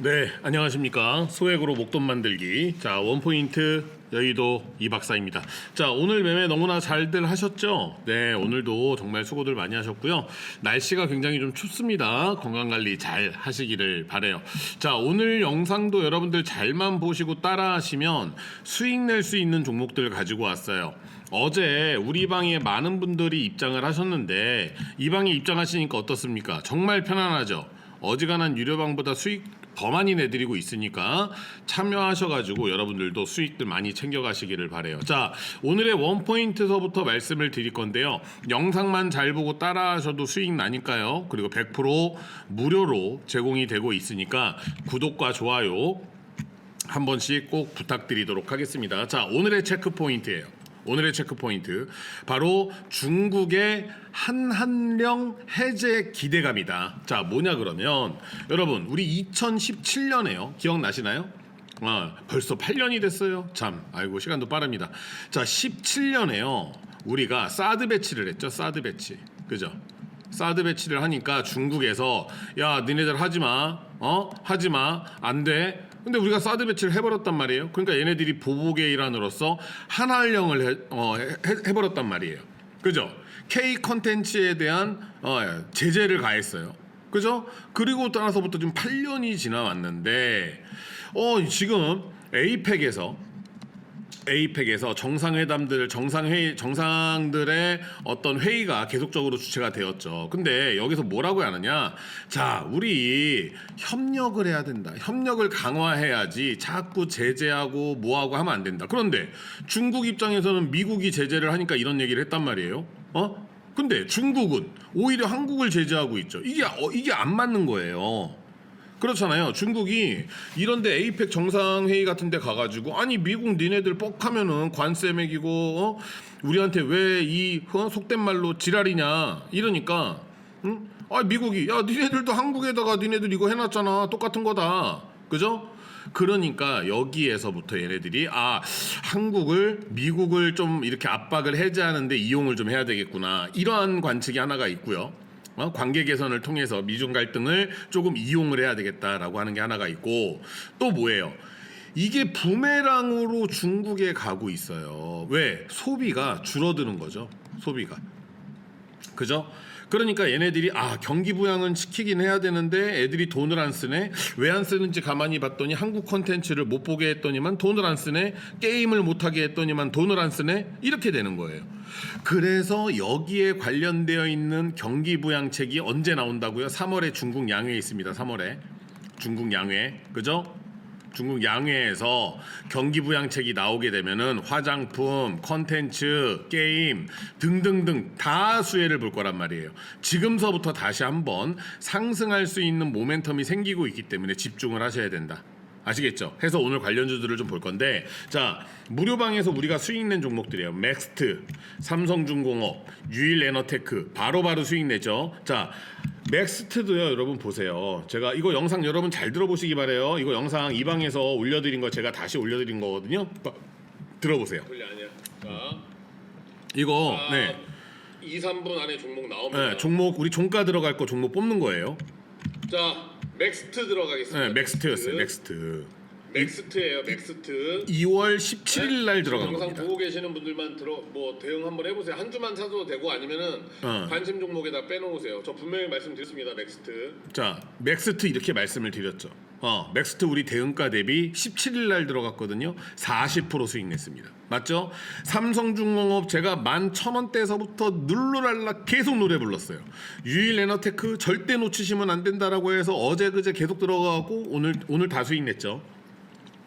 네, 안녕하십니까. 소액으로 목돈 만들기. 자, 원포인트 여의도 이 박사입니다. 자, 오늘 매매 너무나 잘들 하셨죠? 네, 오늘도 정말 수고들 많이 하셨고요. 날씨가 굉장히 좀 춥습니다. 건강 관리 잘 하시기를 바래요. 자, 오늘 영상도 여러분들 잘만 보시고 따라 하시면 수익 낼 수 있는 종목들 가지고 왔어요. 어제 우리 방에 많은 분들이 입장을 하셨는데 이 방에 입장하시니까 어떻습니까? 정말 편안하죠? 어지간한 유료방보다 수익 더 많이 내드리고 있으니까 참여하셔가지고 여러분들도 수익들 많이 챙겨가시기를 바래요. 자 오늘의 원 포인트서부터 말씀을 드릴 건데요. 영상만 잘 보고 따라하셔도 수익 나니까요. 그리고 100% 무료로 제공이 되고 있으니까 구독과 좋아요 한 번씩 꼭 부탁드리도록 하겠습니다. 자 오늘의 체크 포인트예요. 오늘의 체크 포인트 바로 중국의 한한령 해제 기대감이다. 자 뭐냐 그러면 여러분 우리 2017년에요. 기억나시나요? 아, 벌써 8년이 됐어요. 참, 아이고 시간도 빠릅니다. 자, 17년에요. 우리가 사드 배치를 했죠. 사드 배치. 그죠? 사드 배치를 하니까 중국에서 야, 니네들 하지 마. 어? 하지 마. 안 돼. 근데 우리가 사드 배치를 해버렸단 말이에요. 그러니까 얘네들이 보복의 일환으로서 한한령을 해, 어, 해, 해버렸단 말이에요. 그죠? K 컨텐츠에 대한 어, 제재를 가했어요. 그죠? 그리고 따라서부터 지금 8년이 지나왔는데 어 지금 에이펙에서 에이펙에서 정상회담들 정상회의 정상들의 어떤 회의가 계속적으로 주체가 되었죠. 근데 여기서 뭐라고 하느냐? 자, 우리 협력을 해야 된다. 협력을 강화해야지 자꾸 제재하고 뭐하고 하면 안 된다. 그런데 중국 입장에서는 미국이 제재를 하니까 이런 얘기를 했단 말이에요. 어? 근데 중국은 오히려 한국을 제재하고 있죠. 이게 어, 이게 안 맞는 거예요. 그렇잖아요. 중국이 이런데 에이펙 정상회의 같은 데 가가지고 아니 미국 니네들 뻑하면은 관세 매기고 어? 우리한테 왜이 어? 속된 말로 지랄이냐 이러니까 응? 아 미국이 야 니네들도 한국에다가 니네들 이거 해놨잖아 똑같은 거다 그죠? 그러니까 여기에서부터 얘네들이 아 한국을 미국을 좀 이렇게 압박을 해제하는데 이용을 좀 해야 되겠구나 이러한 관측이 하나가 있고요. 어? 관계 개선을 통해서 미중 갈등을 조금 이용을 해야 되겠다라고 하는 게 하나가 있고 또 뭐예요? 이게 부메랑으로 중국에 가고 있어요. 왜? 소비가 줄어드는 거죠. 소비가. 그죠? 그러니까 얘네들이 아 경기 부양은 시키긴 해야 되는데 애들이 돈을 안 쓰네 왜 안 쓰는지 가만히 봤더니 한국 컨텐츠를 못 보게 했더니만 돈을 안 쓰네 게임을 못 하게 했더니만 돈을 안 쓰네 이렇게 되는 거예요. 그래서 여기에 관련되어 있는 경기 부양책이 언제 나온다고요? 3월에 중국 양회에 있습니다. 3월에 중국 양회 그죠? 중국 양회에서 경기 부양책이 나오게 되면은 화장품, 컨텐츠, 게임 등등등 다 수혜를 볼 거란 말이에요. 지금서부터 다시 한번 상승할 수 있는 모멘텀이 생기고 있기 때문에 집중을 하셔야 된다. 아시겠죠? 해서 오늘 관련주들을 좀 볼 건데 자 무료방에서 우리가 수익 낸 종목들이에요. 맥스트, 삼성중공업, 유일에너테크 바로바로 수익 내죠. 자 맥스트도요 여러분 보세요. 제가 이거 영상 여러분 잘 들어보시기 바래요. 이거 영상 이 방에서 올려드린 거 제가 다시 올려드린 거거든요. 봐- 들어보세요. 자, 이거 아, 네, 2, 3분 안에 종목 나옵니다. 네 종목 우리 종가 들어갈 거 종목 뽑는 거예요. 자, 맥스트 들어가겠습니다. 네 맥스트였어요. 맥스트. 맥스트예요. 맥스트. 2월 17일 날 들어간 영상 겁니다. 보고 계시는 분들만 들어 뭐 대응 한번 해보세요. 한 주만 사도 되고 아니면은 어. 관심 종목에다 빼놓으세요. 저 분명히 말씀드렸습니다. 맥스트. 자, 맥스트 이렇게 말씀을 드렸죠. 어, 맥스트 우리 대응가 대비 17일 날 들어갔거든요. 40% 수익 냈습니다. 맞죠? 삼성중공업 제가 11,000원대에서부터 눌러랄라 계속 노래 불렀어요. 유일 에너테크 절대 놓치시면 안 된다라고 해서 어제 그제 계속 들어가고 오늘 오늘 다 수익 냈죠.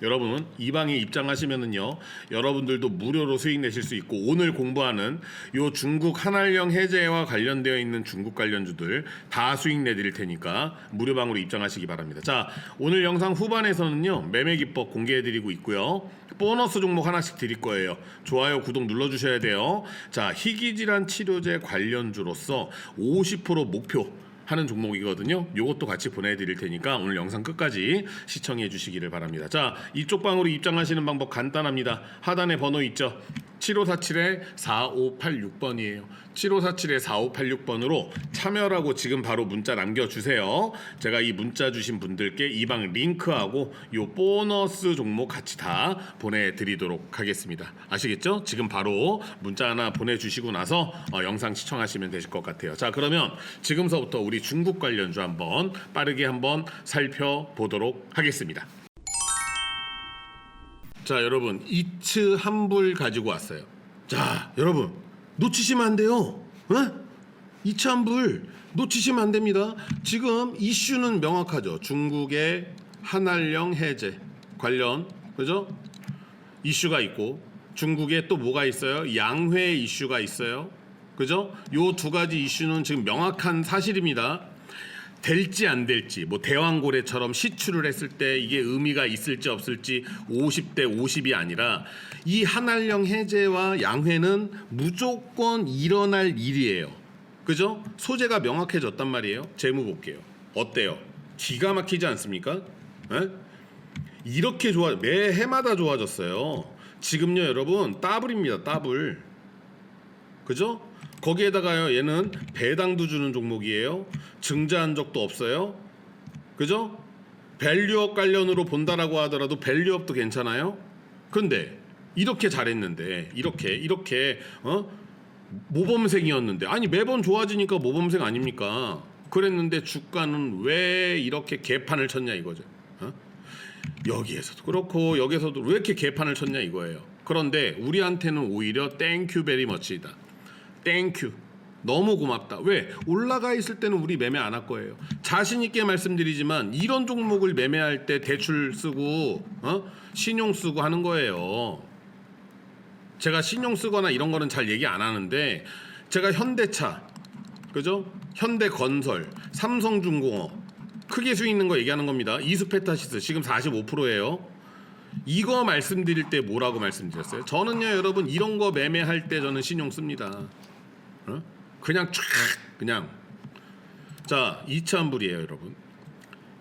여러분은 이 방에 입장하시면은요 여러분들도 무료로 수익 내실 수 있고 오늘 공부하는 요 중국 한알령 해제와 관련되어 있는 중국 관련주들 다 수익 내드릴 테니까 무료 방으로 입장하시기 바랍니다. 자 오늘 영상 후반에서는요 매매 기법 공개해드리고 있고요 보너스 종목 하나씩 드릴 거예요. 좋아요 구독 눌러주셔야 돼요. 자 희귀질환 치료제 관련주로서 50% 목표 하는 종목이거든요. 요것도 같이 보내드릴 테니까 오늘 영상 끝까지 시청해 주시기를 바랍니다. 자, 이쪽 방으로 입장하시는 방법 간단합니다. 하단에 번호 있죠. 7547-4586번이에요. 7547-4586번으로 참여라고 지금 바로 문자 남겨주세요. 제가 이 문자 주신 분들께 이방 링크하고 요 보너스 종목 같이 다 보내드리도록 하겠습니다. 아시겠죠? 지금 바로 문자 하나 보내주시고 나서 어, 영상 시청하시면 되실 것 같아요. 자 그러면 지금서부터 우리 중국 관련주 한번 빠르게 한번 살펴보도록 하겠습니다. 자 여러분 이츠 한불 가지고 왔어요. 자 여러분 놓치시면 안 돼요. 어? 이츠 한불 놓치시면 안 됩니다. 지금 이슈는 명확하죠. 중국의 한알령 해제 관련 그죠? 이슈가 있고 중국에 또 뭐가 있어요? 양회 이슈가 있어요. 그죠? 요 두 가지 이슈는 지금 명확한 사실입니다. 될지 안 될지 뭐 대왕고래처럼 시추를 했을 때 이게 의미가 있을지 없을지 50대 50이 아니라 이 한알령 해제와 양회는 무조건 일어날 일이에요. 그죠? 소재가 명확해졌단 말이에요. 재무 볼게요. 어때요? 기가 막히지 않습니까? 에? 이렇게 좋아 매 해마다 좋아졌어요. 지금요 여러분 따블입니다. 따블. 그죠? 거기에다가요 얘는 배당도 주는 종목이에요. 증자한 적도 없어요. 그죠? 밸류업 관련으로 본다라고 하더라도 밸류업도 괜찮아요. 근데 이렇게 잘했는데 이렇게 이렇게 어 모범생이었는데 아니 매번 좋아지니까 모범생 아닙니까? 그랬는데 주가는 왜 이렇게 개판을 쳤냐 이거죠. 어? 여기에서도 그렇고 여기서도 왜 이렇게 개판을 쳤냐 이거예요. 그런데 우리한테는 오히려 땡큐 베리 머치이다. 땡큐. 너무 고맙다. 왜? 올라가 있을 때는 우리 매매 안 할 거예요. 자신 있게 말씀드리지만 이런 종목을 매매할 때 대출 쓰고 어? 신용 쓰고 하는 거예요. 제가 신용 쓰거나 이런 거는 잘 얘기 안 하는데 제가 현대차 그죠? 현대건설, 삼성중공업 크게 수익 있는 거 얘기하는 겁니다. 이수페타시스 지금 45%예요. 이거 말씀드릴 때 뭐라고 말씀드렸어요? 저는요 여러분 이런 거 매매할 때 저는 신용 씁니다. 어? 그냥 쫙 그냥 자 이차한불이에요 여러분.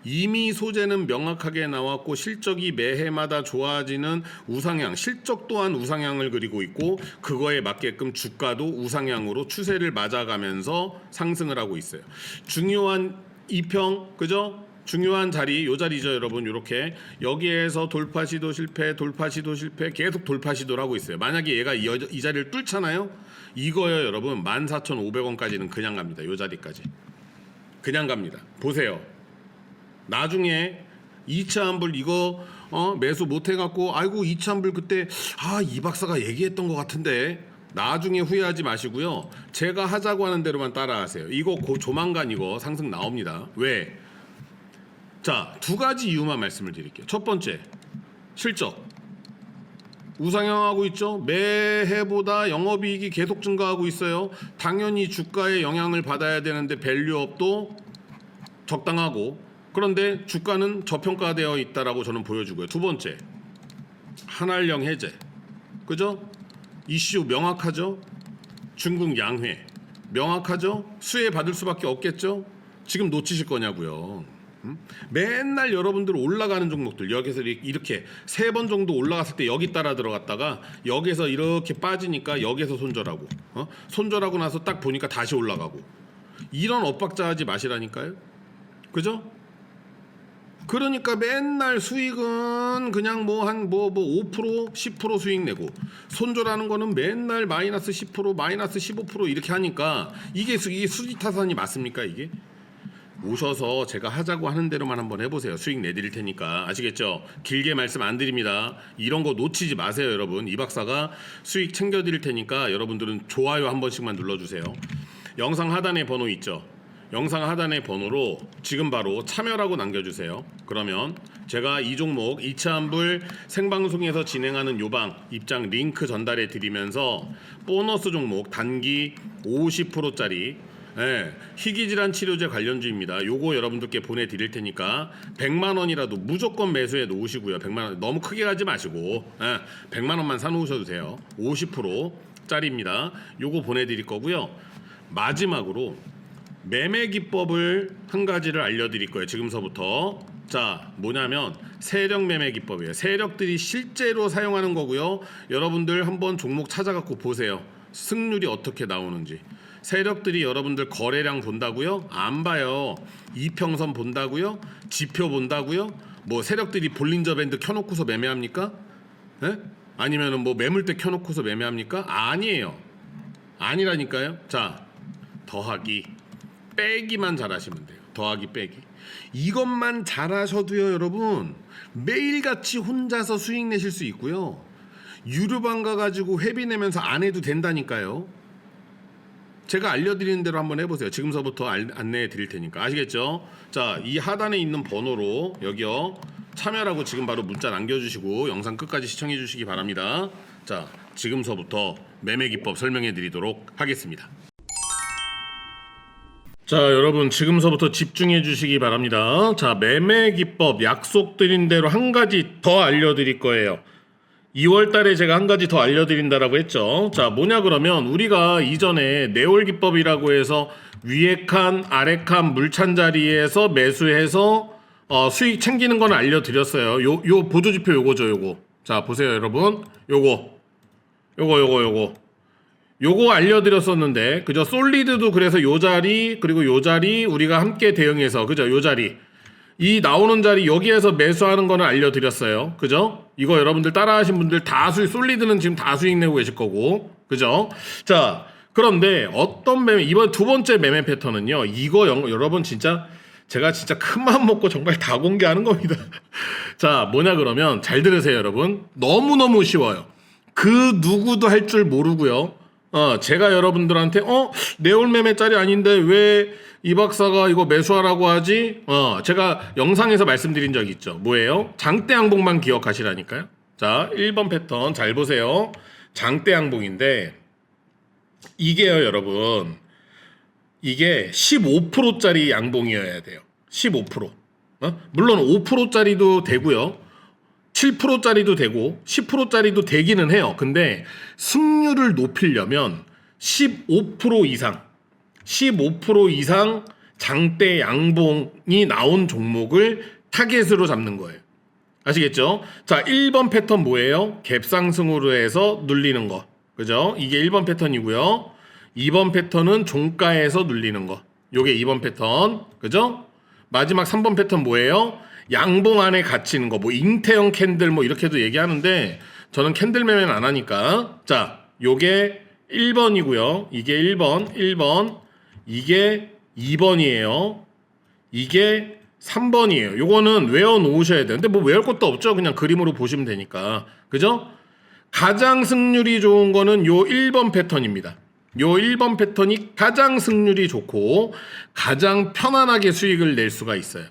이미 소재는 명확하게 나왔고 실적이 매해마다 좋아지는 우상향, 실적 또한 우상향을 그리고 있고 그거에 맞게끔 주가도 우상향으로 추세를 맞아가면서 상승을 하고 있어요. 중요한 이평 그죠? 중요한 자리 요 자리죠 여러분. 요렇게 여기에서 돌파 시도 실패 돌파 시도 실패 계속 돌파 시도를 하고 있어요. 만약에 얘가 이, 여- 이 자리를 뚫잖아요? 이거요 여러분. 14,500원까지는 그냥 갑니다. 요 자리까지. 그냥 갑니다. 보세요. 나중에 2차 환불 이거 어, 매수 못 해갖고 아이고 2차 환불 그때 아 이 박사가 얘기했던 것 같은데. 나중에 후회하지 마시고요. 제가 하자고 하는 대로만 따라하세요. 이거 고 조만간 이거 상승 나옵니다. 왜? 자 두 가지 이유만 말씀을 드릴게요 첫 번째 실적 우상향하고 있죠. 매해보다 영업이익이 계속 증가하고 있어요. 당연히 주가의 영향을 받아야 되는데 밸류업도 적당하고 그런데 주가는 저평가되어 있다라고 저는 보여주고요. 두 번째 한알령 해제 그죠? 이슈 명확하죠? 중국 양회 명확하죠? 수혜 받을 수밖에 없겠죠? 지금 놓치실 거냐고요. 음? 맨날 여러분들 올라가는 종목들 여기서 이렇게- 세 번 정도 올라갔을 때 여기 따라 들어갔다가 여기서 이렇게 빠지니까 여기서 손절하고 어? 손절하고 나서 딱 보니까 다시 올라가고 이런 엇박자 하지 마시라니까요. 그죠? 그러니까 맨날 수익은 그냥 뭐 한 뭐 뭐 5% 10% 수익 내고 손절하는 거는 맨날 마이너스 10% 마이너스 15% 이렇게 하니까 이게 수, 이게 수지 타산이 맞습니까 이게? 오셔서 제가 하자고 하는 대로만 한번 해보세요. 수익 내드릴 테니까 아시겠죠? 길게 말씀 안 드립니다. 이런 거 놓치지 마세요, 여러분. 이 박사가 수익 챙겨드릴 테니까 여러분들은 좋아요 한 번씩만 눌러주세요. 영상 하단에 번호 있죠? 영상 하단의 번호로 지금 바로 참여라고 남겨주세요. 그러면 제가 이 종목 2차 환불 생방송에서 진행하는 요방 입장 링크 전달해 드리면서 보너스 종목 단기 50%짜리 예, 희귀질환 치료제 관련주입니다. 요거 여러분들께 보내드릴 테니까 100만 원이라도 무조건 매수해 놓으시고요. 100만 원 너무 크게 가지 마시고 예, 100만 원만 사놓으셔도 돼요. 50% 짜리입니다. 요거 보내드릴 거고요. 마지막으로 매매 기법을 한 가지를 알려드릴 거예요. 지금서부터. 자, 뭐냐면 세력 매매 기법이에요. 세력들이 실제로 사용하는 거고요. 여러분들 한번 종목 찾아갖고 보세요. 승률이 어떻게 나오는지. 세력들이 여러분들 거래량 본다고요? 안 봐요. 이평선 본다고요? 지표 본다고요? 뭐 세력들이 볼린저 밴드 켜놓고서 매매합니까? 예? 아니면은 뭐 매물대 켜놓고서 매매합니까? 아니에요. 아니라니까요. 자, 더하기 빼기만 잘하시면 돼요. 더하기 빼기. 이것만 잘하셔도요, 여러분. 매일같이 혼자서 수익 내실 수 있고요. 유료방 가가지고 회비 내면서 안 해도 된다니까요. 제가 알려드리는 대로 한번 해보세요. 지금서부터 알- 안내해 드릴 테니까 아시겠죠? 자, 이 하단에 있는 번호로 여기요 참여라고 지금 바로 문자 남겨주시고 영상 끝까지 시청해 주시기 바랍니다. 자, 지금서부터 매매 기법 설명해 드리도록 하겠습니다. 자, 여러분 지금서부터 집중해 주시기 바랍니다. 자, 매매 기법 약속드린 대로 한 가지 더 알려드릴 거예요. 2월 달에 제가 한 가지 더 알려드린다라고 했죠. 자, 뭐냐 그러면 우리가 이전에 네올 기법이라고 해서 위에 칸, 아래 칸 물찬 자리에서 매수해서 어, 수익 챙기는 건 알려드렸어요. 요, 요 보조지표 요거죠, 요거. 자, 보세요, 여러분. 요거. 요거, 요거, 요거. 요거 알려드렸었는데, 그죠? 솔리드도 그래서 요 자리, 그리고 요 자리, 우리가 함께 대응해서, 그죠? 요 자리. 이 나오는 자리 여기에서 매수하는 거는 알려드렸어요. 그죠? 이거 여러분들 따라하신 분들 다 수익, 솔리드는 지금 다 수익 내고 계실 거고. 그죠? 자, 그런데 어떤 매매, 이번 두 번째 매매 패턴은요. 이거 영- 여러분 진짜 제가 진짜 큰 마음 먹고 정말 다 공개하는 겁니다. 자, 뭐냐 그러면 잘 들으세요, 여러분. 너무너무 쉬워요. 그 누구도 할 줄 모르고요. 어, 제가 여러분들한테 어, 내올 매매짜리 아닌데 왜 이 박사가 이거 매수하라고 하지? 어, 제가 영상에서 말씀드린 적 있죠. 뭐예요? 장대 양봉만 기억하시라니까요. 자, 1번 패턴 잘 보세요. 장대 양봉인데 이게요, 여러분. 이게 15%짜리 양봉이어야 돼요. 15%. 어? 물론 5%짜리도 되고요. 7%짜리도 되고 10%짜리도 되기는 해요. 근데 승률을 높이려면 15% 이상 15% 이상 장대 양봉이 나온 종목을 타겟으로 잡는 거예요. 아시겠죠? 자, 1번 패턴 뭐예요? 갭상승으로 해서 눌리는 거. 그죠? 이게 1번 패턴이고요. 2번 패턴은 종가에서 눌리는 거. 요게 2번 패턴. 그죠? 마지막 3번 패턴 뭐예요? 양봉 안에 갇히는 거. 뭐 잉태형 캔들 뭐 이렇게도 얘기하는데 저는 캔들 매매는 안 하니까. 자, 요게 1번이고요. 이게 1번, 1번. 이게 2번이에요. 이게 3번이에요. 요거는 외워 놓으셔야. 근데 뭐 외울 것도 없죠. 그냥 그림으로 보시면 되니까. 그죠? 가장 승률이 좋은 거는 요 1번 패턴입니다. 요 1번 패턴이 가장 승률이 좋고 가장 편안하게 수익을 낼 수가 있어요.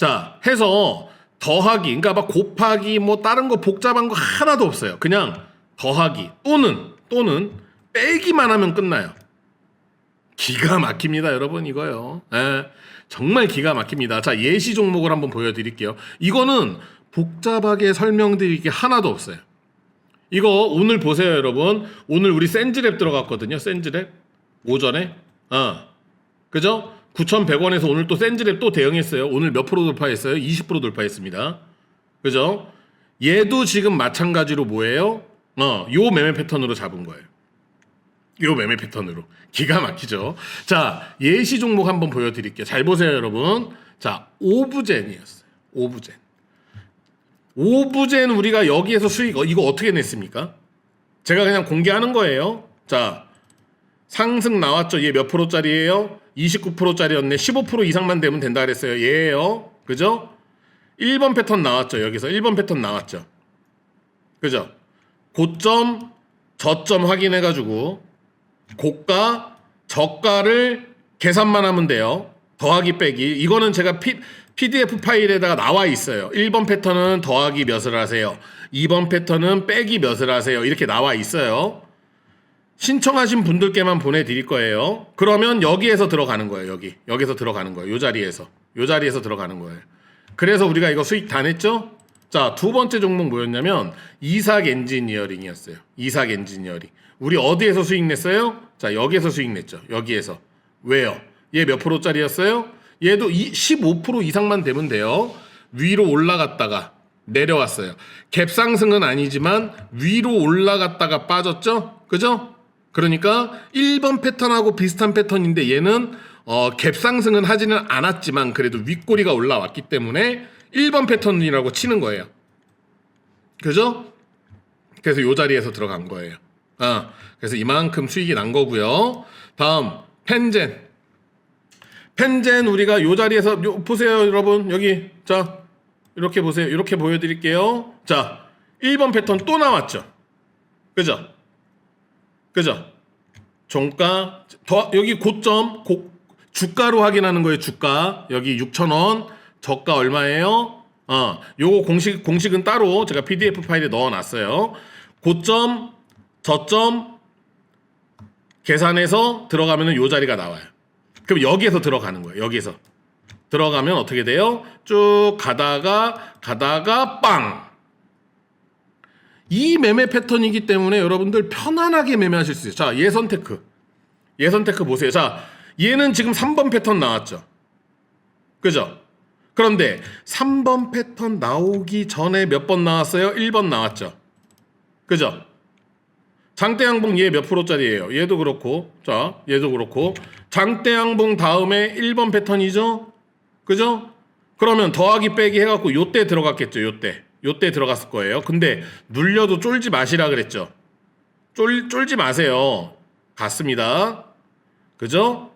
자, 해서 더하기, 그러니까 막 곱하기, 뭐 다른 거 복잡한 거 하나도 없어요. 그냥 더하기 또는 또는 빼기만 하면 끝나요. 기가 막힙니다, 여러분 이거요. 예, 정말 기가 막힙니다. 자, 예시 종목을 한번 보여드릴게요. 이거는 복잡하게 설명드릴 게 하나도 없어요. 이거 오늘 보세요, 여러분. 오늘 우리 센즈랩 들어갔거든요. 센즈랩 오전에. 어, 그죠? 9,100원에서 오늘 또 센즈랩 또 대응했어요. 오늘 몇 프로 돌파했어요? 20% 돌파했습니다. 그죠? 얘도 지금 마찬가지로 뭐예요? 어, 요 매매 패턴으로 잡은 거예요. 요 매매 패턴으로. 기가 막히죠. 자, 예시 종목 한번 보여드릴게요. 잘 보세요, 여러분. 자, 오브젠이었어요. 오브젠. 오브젠 우리가 여기에서 수익, 어, 이거 어떻게 냈습니까? 제가 그냥 공개하는 거예요. 자, 상승 나왔죠. 얘 몇 프로짜리예요? 29%짜리였네. 15% 이상만 되면 된다 그랬어요. 얘예요. 그죠? 1번 패턴 나왔죠. 여기서 1번 패턴 나왔죠. 그죠? 고점, 저점 확인해 가지고 고가, 저가를 계산만 하면 돼요. 더하기 빼기. 이거는 제가 피, PDF 파일에다가 나와 있어요. 1번 패턴은 더하기 몇을 하세요. 2번 패턴은 빼기 몇을 하세요. 이렇게 나와 있어요. 신청하신 분들께만 보내드릴 거예요. 그러면 여기에서 들어가는 거예요. 여기. 여기서 들어가는 거예요. 요 자리에서. 요 자리에서 들어가는 거예요. 그래서 우리가 이거 수익 다 냈죠? 자, 두 번째 종목 뭐였냐면 이삭 엔지니어링이었어요. 이삭 엔지니어링. 우리 어디에서 수익 냈어요? 자, 여기에서 수익 냈죠. 여기에서. 왜요? 얘 몇 프로짜리였어요? 얘도 이15% 이상만 되면 돼요. 위로 올라갔다가 내려왔어요. 갭 상승은 아니지만 위로 올라갔다가 빠졌죠? 그죠? 그러니까 1번 패턴하고 비슷한 패턴인데 얘는 어, 갭 상승은 하지는 않았지만 그래도 윗꼬리가 올라왔기 때문에 1번 패턴이라고 치는 거예요. 그죠? 그래서 요 자리에서 들어간 거예요. 아, 그래서 이만큼 수익이 난 거고요. 다음 펜젠. 펜젠 우리가 요 자리에서 요, 보세요, 여러분. 여기 자 이렇게 보세요. 이렇게 보여드릴게요. 자, 1번 패턴 또 나왔죠. 그죠? 그죠? 종가 더 여기 고점 고, 주가로 확인하는 거예요. 주가 여기 6,000원 저가 얼마예요? 어, 요거 공식 공식은 따로 제가 PDF 파일에 넣어놨어요. 고점 저점 계산해서 들어가면은 요 자리가 나와요. 그럼 여기에서 들어가는 거예요. 여기에서 들어가면 어떻게 돼요? 쭉 가다가 가다가 빵. 이 매매 패턴이기 때문에 여러분들 편안하게 매매하실 수 있어요. 자, 예선 테크. 예선 테크 보세요. 자, 얘는 지금 3번 패턴 나왔죠. 그죠? 그런데 3번 패턴 나오기 전에 몇 번 나왔어요? 1번 나왔죠. 그죠? 장대양봉 얘 몇 프로짜리예요? 얘도 그렇고, 자, 얘도 그렇고, 장대양봉 다음에 1번 패턴이죠? 그죠? 그러면 더하기 빼기 해갖고 요때 들어갔겠죠, 요때. 요때 들어갔을 거예요. 근데 눌려도 쫄지 마시라 그랬죠. 쫄, 쫄지 마세요. 갔습니다. 그죠?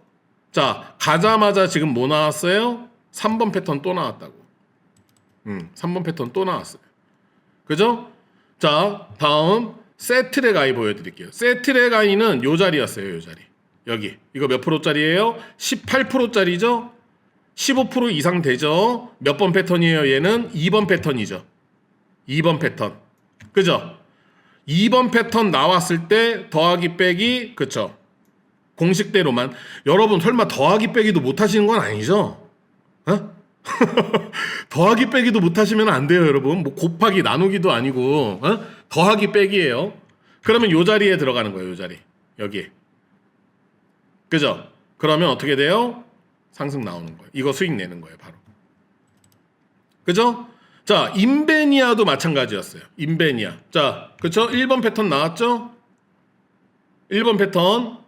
자, 가자마자 지금 뭐 나왔어요? 3번 패턴 또 나왔다고. 음, 3번 패턴 또 나왔어요. 그죠? 자, 다음 세트랙 아이 보여드릴게요. 세트랙 아이는 요 자리였어요, 요 자리. 여기. 이거 몇 프로짜리예요? 18%짜리죠? 15% 이상 되죠? 몇 번 패턴이에요, 얘는? 2번 패턴이죠. 2번 패턴. 그죠? 2번 패턴 나왔을 때 더하기 빼기, 그쵸? 공식대로만. 여러분, 설마 더하기 빼기도 못 하시는 건 아니죠? 어? 더하기 빼기도 못 하시면 안 돼요, 여러분. 뭐 곱하기 나누기도 아니고, 어? 더하기 빼기예요. 그러면 요 자리에 들어가는 거예요, 요 자리. 여기. 그죠? 그러면 어떻게 돼요? 상승 나오는 거예요. 이거 수익 내는 거예요, 바로. 그죠? 자, 인베니아도 마찬가지였어요. 인베니아. 자, 그쵸? 1번 패턴 나왔죠? 1번 패턴.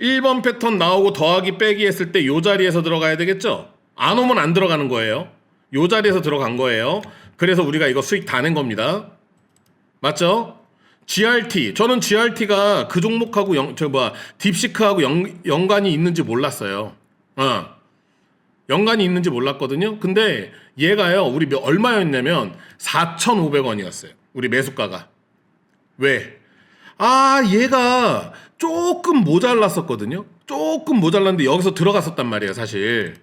1번 패턴 나오고 더하기 빼기 했을 때 요 자리에서 들어가야 되겠죠? 안 오면 안 들어가는 거예요. 요 자리에서 들어간 거예요. 그래서 우리가 이거 수익 다 낸 겁니다. 맞죠? GRT. 저는 GRT가 그 종목하고 영, 저 뭐야, 딥시크하고 연, 연관이 있는지 몰랐어요. 어. 연관이 있는지 몰랐거든요. 근데 얘가요, 우리 몇, 얼마였냐면 4,500원이었어요. 우리 매수가가. 왜? 아, 얘가 조금 모자랐었거든요. 조금 모자랐는데 여기서 들어갔었단 말이에요, 사실.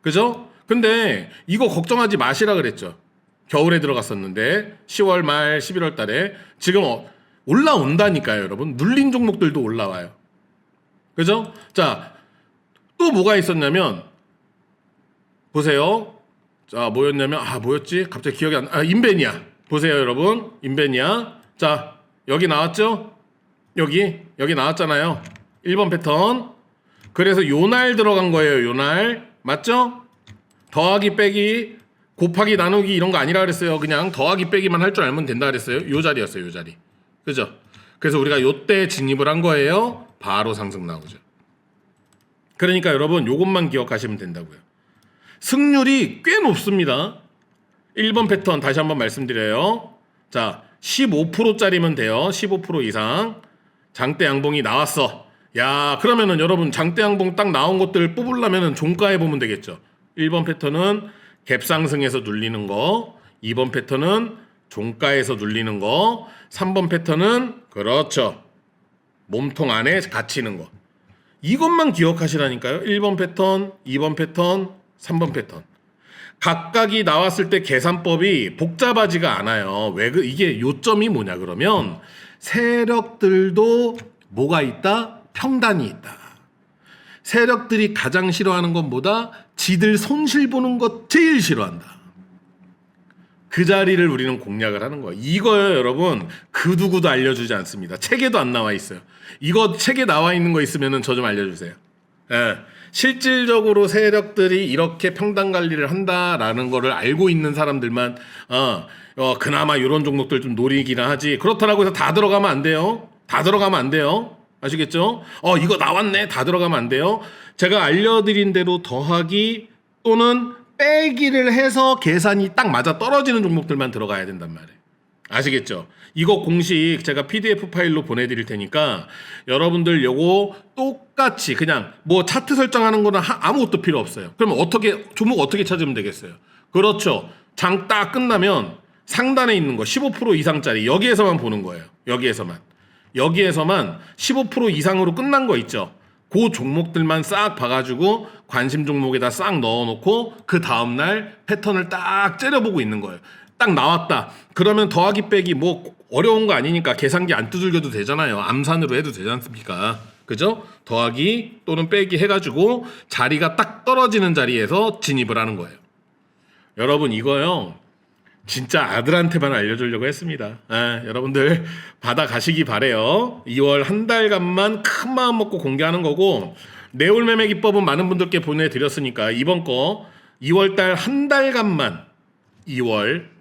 그죠? 근데 이거 걱정하지 마시라 그랬죠. 겨울에 들어갔었는데 10월 말 11월 달에 지금 어, 올라온다니까요, 여러분. 눌린 종목들도 올라와요. 그죠? 자, 또 뭐가 있었냐면 보세요. 자, 뭐였냐면 아, 뭐였지? 갑자기 기억이 안 아, 인베니아. 보세요, 여러분. 인베니아. 자, 여기 나왔죠? 여기 여기 나왔잖아요. 1번 패턴. 그래서 요날 들어간 거예요. 요날. 맞죠? 더하기 빼기 곱하기 나누기 이런 거 아니라 그랬어요. 그냥 더하기 빼기만 할 줄 알면 된다 그랬어요. 요 자리였어요. 요 자리. 그죠? 그래서 우리가 요때 진입을 한 거예요. 바로 상승 나오죠. 그러니까 여러분 요것만 기억하시면 된다고요. 승률이 꽤 높습니다. 1번 패턴 다시 한번 말씀드려요. 자, 15%짜리면 돼요. 15% 이상. 장대 양봉이 나왔어. 야, 그러면은 여러분 장대 양봉 딱 나온 것들 뽑으려면은 종가에 보면 되겠죠. 1번 패턴은 갭 상승에서 눌리는 거, 2번 패턴은 종가에서 눌리는 거, 3번 패턴은 그렇죠. 몸통 안에 갇히는 거. 이것만 기억하시라니까요. 1번 패턴, 2번 패턴, 3번 패턴. 각각이 나왔을 때 계산법이 복잡하지가 않아요. 왜 그 이게 요점이 뭐냐 그러면 세력들도 뭐가 있다? 평단이 있다. 세력들이 가장 싫어하는 건 뭐다? 지들 손실 보는 것 제일 싫어한다. 그 자리를 우리는 공략을 하는 거예요. 이거요, 여러분. 그 누구도 알려주지 않습니다. 책에도 안 나와 있어요. 이거 책에 나와 있는 거 있으면은 저좀 알려주세요. 예. 실질적으로 세력들이 이렇게 평단 관리를 한다라는 거를 알고 있는 사람들만 어, 어 그나마 이런 종목들 좀 노리기나 하지 그렇다라고 해서 다 들어가면 안 돼요. 다 들어가면 안 돼요. 아시겠죠? 어 이거 나왔네. 다 들어가면 안 돼요. 제가 알려드린 대로 더하기 또는 빼기를 해서 계산이 딱 맞아 떨어지는 종목들만 들어가야 된단 말이에요. 아시겠죠? 이거 공식 제가 PDF 파일로 보내드릴 테니까 여러분들 요거 똑같이 그냥 뭐 차트 설정하는 거는 하- 아무것도 필요 없어요. 그러면 어떻게 종목 어떻게 찾으면 되겠어요? 그렇죠. 장 딱 끝나면 상단에 있는 거 15% 이상짜리 여기에서만 보는 거예요. 여기에서만 여기에서만 15% 이상으로 끝난 거 있죠. 그 종목들만 싹 봐가지고 관심 종목에다 싹 넣어놓고 그 다음날 패턴을 딱 째려보고 있는 거예요. 딱 나왔다. 그러면 더하기 빼기 뭐 어려운 거 아니니까 계산기 안 두들겨도 되잖아요. 암산으로 해도 되지 않습니까? 그죠? 더하기 또는 빼기 해가지고 자리가 딱 떨어지는 자리에서 진입을 하는 거예요. 여러분 이거요. 진짜 아들한테만 알려주려고 했습니다. 아, 여러분들 받아 가시기 바래요. 2월 한 달간만 큰 마음 먹고 공개하는 거고 내올 매매 기법은 많은 분들께 보내드렸으니까 이번 거 2월 달 한 달간만 2월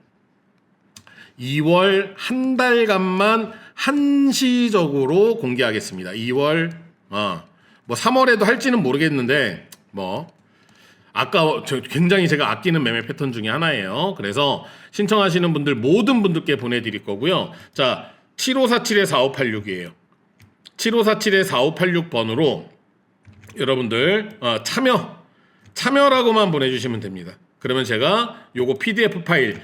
2월 한 달간만 한시적으로 공개하겠습니다. 2월 어, 뭐 3월에도 할지는 모르겠는데 뭐 아까 저 굉장히 제가 아끼는 매매 패턴 중에 하나예요. 그래서 신청하시는 분들 모든 분들께 보내드릴 거고요. 자, 7547에 4586이에요. 7547에 4586번으로 여러분들 어, 참여 참여라고만 보내주시면 됩니다. 그러면 제가 요거 PDF 파일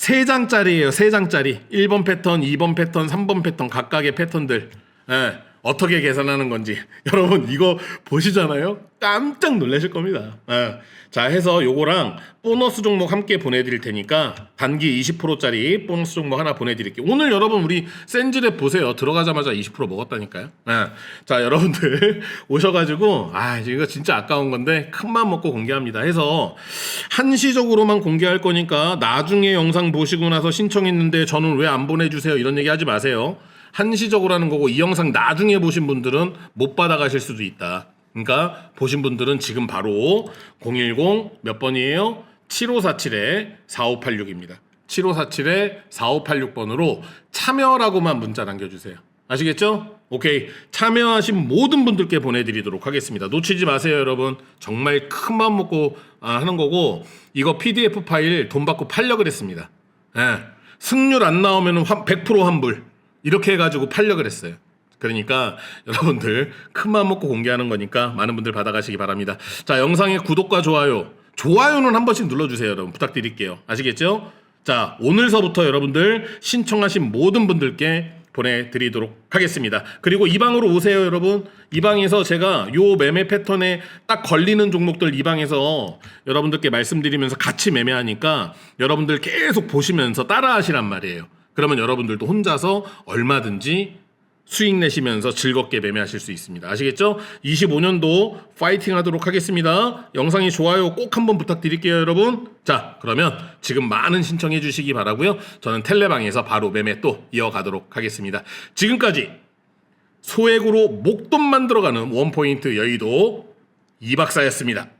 세 장짜리예요. 세 장짜리. 1번 패턴, 2번 패턴, 3번 패턴 각각의 패턴들. 예, 어떻게 계산하는 건지 여러분 이거 보시잖아요. 깜짝 놀라실 겁니다. 예. 자 해서 요거랑 보너스 종목 함께 보내드릴 테니까 단기 20%짜리 보너스 종목 하나 보내드릴게요. 오늘 여러분 우리 센즈랩 보세요. 들어가자마자 20% 먹었다니까요. 예. 자 여러분들 오셔가지고 아 이거 진짜 아까운 건데 큰맘 먹고 공개합니다. 해서 한시적으로만 공개할 거니까 나중에 영상 보시고 나서 신청했는데 저는 왜 안 보내주세요 이런 얘기 하지 마세요. 한시적으로 하는 거고 이 영상 나중에 보신 분들은 못 받아가실 수도 있다. 그러니까 보신 분들은 지금 바로 010 몇 번이에요? 7547에 4586입니다. 7547에 4586번으로 참여라고만 문자 남겨주세요. 아시겠죠? 오케이. 참여하신 모든 분들께 보내드리도록 하겠습니다. 놓치지 마세요, 여러분. 정말 큰 마음 먹고 아, 하는 거고, 이거 PDF 파일 돈 받고 팔려 그랬습니다. 예. 승률 안 나오면 100% 환불. 이렇게 해가지고 팔려 그랬어요. 그러니까 여러분들 큰 마음 먹고 공개하는 거니까 많은 분들 받아가시기 바랍니다. 자, 영상의 구독과 좋아요. 좋아요는 한 번씩 눌러주세요, 여러분. 부탁드릴게요. 아시겠죠? 자, 오늘서부터 여러분들 신청하신 모든 분들께 보내드리도록 하겠습니다. 그리고 이 방으로 오세요, 여러분. 이 방에서 제가 요 매매 패턴에 딱 걸리는 종목들 이 방에서 여러분들께 말씀드리면서 같이 매매하니까 여러분들 계속 보시면서 따라 하시란 말이에요. 그러면 여러분들도 혼자서 얼마든지 수익 내시면서 즐겁게 매매하실 수 있습니다. 아시겠죠? 25년도 파이팅 하도록 하겠습니다. 영상이 좋아요 꼭 한번 부탁드릴게요, 여러분. 자, 그러면 지금 많은 신청해 주시기 바라고요. 저는 텔레방에서 바로 매매 또 이어가도록 하겠습니다. 지금까지 소액으로 목돈 만들어가는 원포인트 여의도 이박사였습니다.